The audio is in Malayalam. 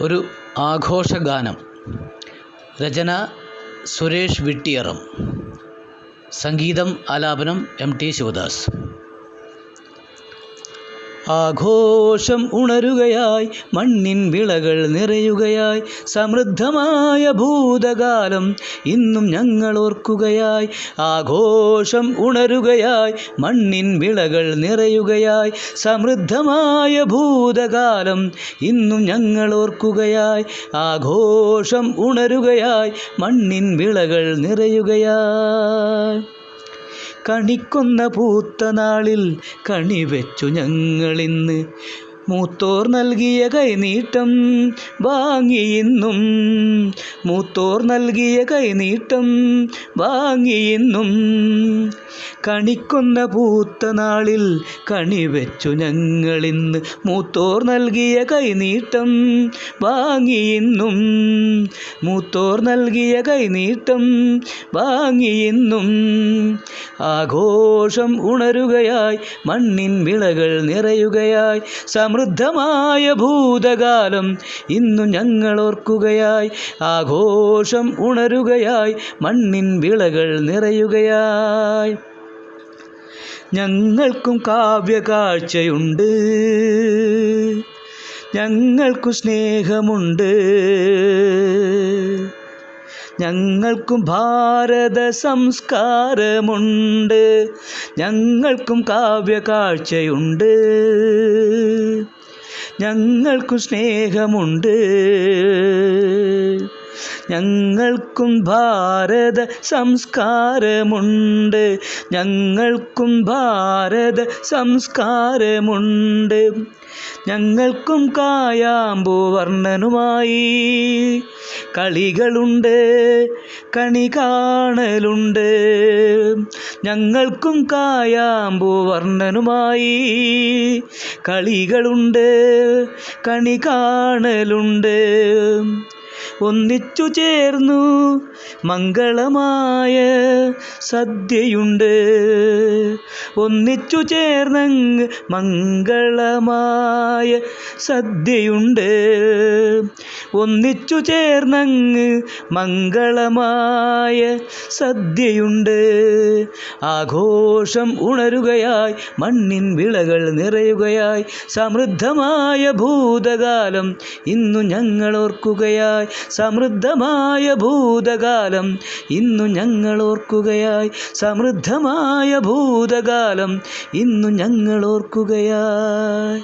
ഒരു ആഘോഷഗാനം. രചന സുരേഷ് വിട്ടിയറം. സംഗീതം ആലാപനം എം ടി ശിവദാസ്. ആഘോഷം ഉണരുകയായി മണ്ണിൻ വിളകൾ നിറയുകയായി സമൃദ്ധമായ ഭൂതകാലം ഇന്നും ഞങ്ങൾ ഓർക്കുകയായി. ആഘോഷം ഉണരുകയായി മണ്ണിൻ വിളകൾ നിറയുകയായി സമൃദ്ധമായ ഭൂതകാലം ഇന്നും ഞങ്ങൾ ഓർക്കുകയായി. ആഘോഷം ഉണരുകയായി മണ്ണിൻ വിളകൾ നിറയുകയായി. കണിക്കൊന്ന പൂത്ത നാളിൽ കണി വെച്ചു ഞങ്ങളിന്ന്. മൂത്തോർ നൽകിയ കൈനീട്ടം വാങ്ങിയിന്നും മൂത്തോർ നൽകിയ കൈനീട്ടം വാങ്ങിയിന്നും കണിക്കുന്ന പൂത്ത നാളിൽ കണി വെച്ചു ഞങ്ങളിന്ന്. മൂത്തോർ നൽകിയ കൈനീട്ടം വാങ്ങിയിന്നും മൂത്തോർ നൽകിയ കൈനീട്ടം വാങ്ങിയിന്നും ആഘോഷം ഉണരുകയായി മണ്ണിൻ വിളകൾ നിറയുകയായി സമൃദ്ധമായ ഭൂതകാലം ഇന്നു ഞങ്ങൾ ഓർക്കുകയായി. ആഘോഷം ഉണരുകയായി മണ്ണിൻ വിളകൾ നിറയുകയായി. ഞങ്ങൾക്കും കാവ്യകാഴ്ചയുണ്ട്. ഞങ്ങൾക്കു സ്നേഹമുണ്ട്. ഞങ്ങൾക്കും ഭാരത സംസ്കാരമുണ്ട്. ഞങ്ങൾക്കും കാവ്യകാഴ്ചയുണ്ട്. ഞങ്ങൾക്കും സ്നേഹമുണ്ട്. ഞങ്ങൾക്കും ഭാരത സംസ്കാരമുണ്ട്. ഞങ്ങൾക്കും ഭാരത സംസ്കാരമുണ്ട്. ഞങ്ങൾക്കും കായാമ്പൂ വർണനുമായി. കളികളുണ്ട് കണി കാണലുണ്ട് ഞങ്ങൾക്കും കായാമ്പൂ വർണനുമായി. കളികളുണ്ട് കണി കാണലുണ്ട് ഒന്നിച്ചു ചേർന്നു. മംഗളമായ സദ്യയുണ്ട്. ഒന്നിച്ചു ചേർന്നങ്ങ് മംഗളമായ സദ്യയുണ്ട്. ഒന്നിച്ചു ചേർന്നങ്ങ് മംഗളമായ സദ്യയുണ്ട്. ആഘോഷം ഉണരുകയായി മണ്ണിൻ വിളകൾ നിറയുകയായി സമൃദ്ധമായ ഭൂതകാലം ഇന്നു ഞങ്ങൾ ഓർക്കുകയായി സമൃദ്ധമായ ഭൂതകാലം ഇന്നു ഞങ്ങൾ ഓർക്കുകയായി. സമൃദ്ധമായ ഭൂതകാലം ഇന്നു ഞങ്ങൾ ഓർക്കുകയായി.